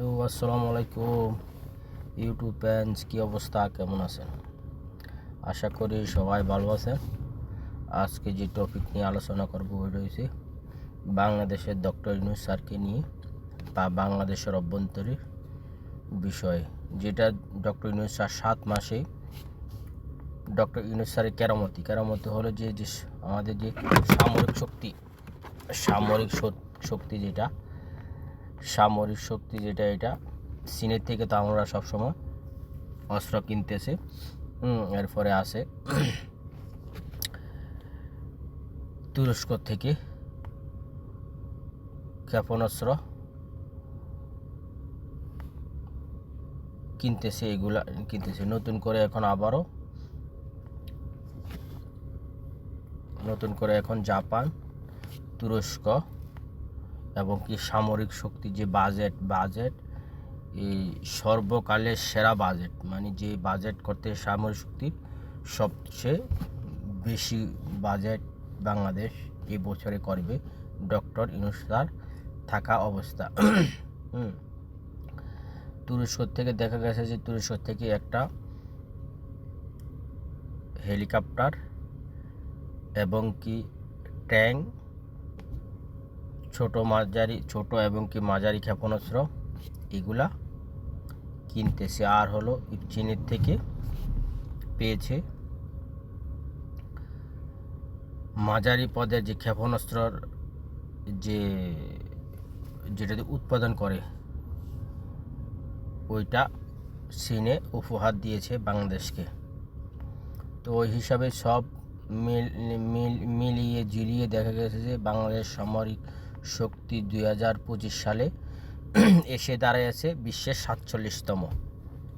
Hello, আসসালামু আলাইকুম। YouTube fans, কী অবস্থা? কেমন আছেন? আশা করি সবাই ভালো আছেন। আজকে যে টপিক নিয়ে আলোচনা করব ওই রয়েছে, বাংলাদেশের ডক্টর ইউনুস স্যারকে নিয়ে বা বাংলাদেশের অভ্যন্তরীণ বিষয়, যেটা ডক্টর ইউনুস স্যার সাত মাসে ডক্টর ইউনুস স্যারের কেরামতি। কেরামতি হলো যে যে আমাদের যে সামরিক শক্তি সামরিক শক্তি যেটা সামরিক শক্তি যেটা এটা, চীনের থেকে তো আমরা সবসময় অস্ত্র কিনতেছে এরপরে আসে তুরস্ক থেকে ক্ষেপণাস্ত্র কিনতেছে, এগুলা কিনতেছে। নতুন করে এখন আবারও, নতুন করে এখন জাপান, তুরস্ক এবং কি সামরিক শক্তি যে বাজেট বাজেট, এই সর্বকালের সেরা বাজেট মানে যে বাজেট করতে সামরিক শক্তির সবচেয়ে বেশি বাজেট বাংলাদেশ এই বছরে করবে, ডক্টর ইনুসার থাকা অবস্থা। তুরস্ক থেকে দেখা গেছে যে তুরস্ক থেকে একটা হেলিকপ্টার এবং কি ট্যাঙ্ক ছোট মাঝারি, ছোট এবং কি মাঝারি ক্ষেপণাস্ত্র এগুলা কিনতেছে। আর হলো চীনের থেকে পেয়েছে মাঝারি পদের যে ক্ষেপণাস্ত্রর যে যেটা দিয়ে উৎপাদন করে, ওইটা চীনে উপহার দিয়েছে বাংলাদেশকে। তো ওই হিসাবে সব মিল, মিল- মিলিয়ে ঝিলিয়ে দেখা গেছে যে বাংলাদেশ সামরিক শক্তি দুই হাজার পঁচিশ সালে এসে দাঁড়িয়েছে বিশ্বের সাতচল্লিশতম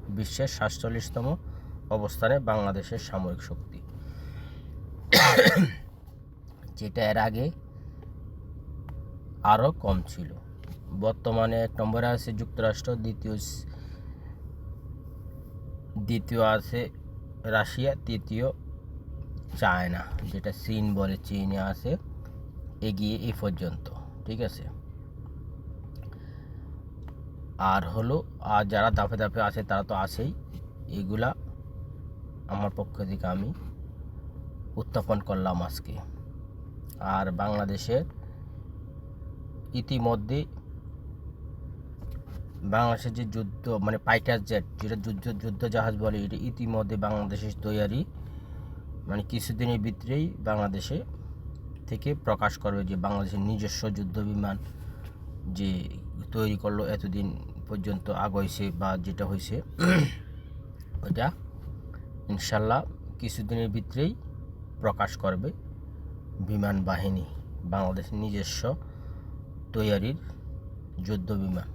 বিশ্বের সাতচল্লিশতম অবস্থানে বাংলাদেশের সামরিক শক্তি। যেটা এর আগে আরও কম ছিল। বর্তমানে এক নম্বরে আছে যুক্তরাষ্ট্র, দ্বিতীয় দ্বিতীয় আছে রাশিয়া, তৃতীয় চায়না, যেটা চীন বলে চীনে আছে, এগিয়ে এই পর্যন্ত। ঠিক আছে? আর হলো, আর যারা দাপে দাপে আছে, তারা তো আছেই। এগুলা আমার পক্ষ থেকে আমি উত্থাপন করলাম আজকে। আর বাংলাদেশের ইতিমধ্যে বাংলাদেশের যে যুদ্ধ মানে ফাইটার জেট যেটা যুদ্ধ যুদ্ধ জাহাজ বলে, এটা ইতিমধ্যে বাংলাদেশের তৈয়ারি মানে কিছুদিনের ভিতরেই বাংলাদেশে থেকে প্রকাশ করবে যে বাংলাদেশের নিজস্ব যুদ্ধ বিমান যে তৈরি করল এতদিন পর্যন্ত আগইছে বা যেটা হয়েছে, ওইটা ইনশাল্লাহ কিছুদিনের ভিতরেই প্রকাশ করবে বিমান বাহিনী, বাংলাদেশের নিজস্ব তৈয়ারির যুদ্ধ বিমান।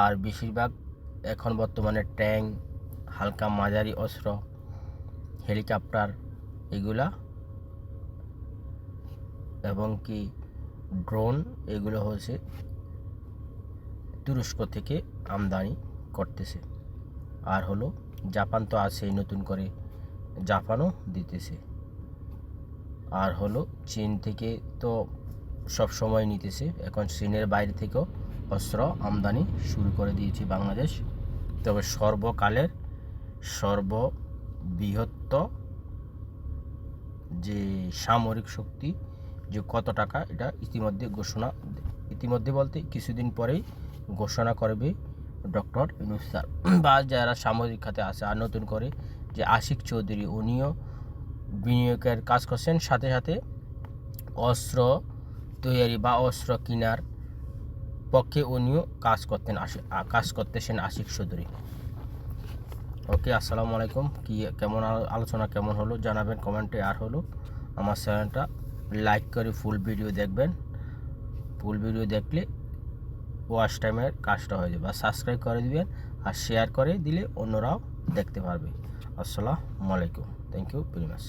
আর বেশিরভাগ এখন বর্তমানে ট্যাঙ্ক, হালকা মাঝারি অস্ত্র, হেলিকপ্টার, এগুলা এবং কি ড্রোন, এগুলো হচ্ছে তুরস্ক থেকে আমদানি করতেছে। আর হলো জাপান তো আছেই নতুন করে জাপানও দিতেছে। আর হলো চীন থেকে তো সব সময় নিতেছে। এখন চীনের বাইরে থেকেও অস্ত্র আমদানি শুরু করে দিয়েছে বাংলাদেশ। তবে সর্বকালের সর্ববৃহত্ত যে সামরিক শক্তি যে কত টাকা এটা ইতিমধ্যে ঘোষণা ইতিমধ্যে বলতে কিছুদিন পরেই ঘোষণা করবে ডক্টর ইউনুস স্যার। বা যারা সামরিক খাতে আছে আর নতুন করে যে আশিক চৌধুরী, উনিও বিনিয়োগের কাজ করছেন, সাথে সাথে অস্ত্র তৈরি বা অস্ত্র কেনার পক্ষে উনিও কাজ করতেন কাজ করতেছেন আশিক চৌধুরী। ওকে, আসসালামু আলাইকুম। কি, কেমন আলোচনা কেমন হলো জানাবেন কমেন্টে। আর হলো আমার চ্যানেলটা লাইক করে ফুল ভিডিও দেখবেন। ফুল ভিডিও দেখলে ওয়াশ টাইমের কাজটা হয়ে যাবে। আর সাবস্ক্রাইব করে দিবেন আর শেয়ার করে দিলে অন্যরাও দেখতে পারবে। আসসালামু আলাইকুম। Thank you very much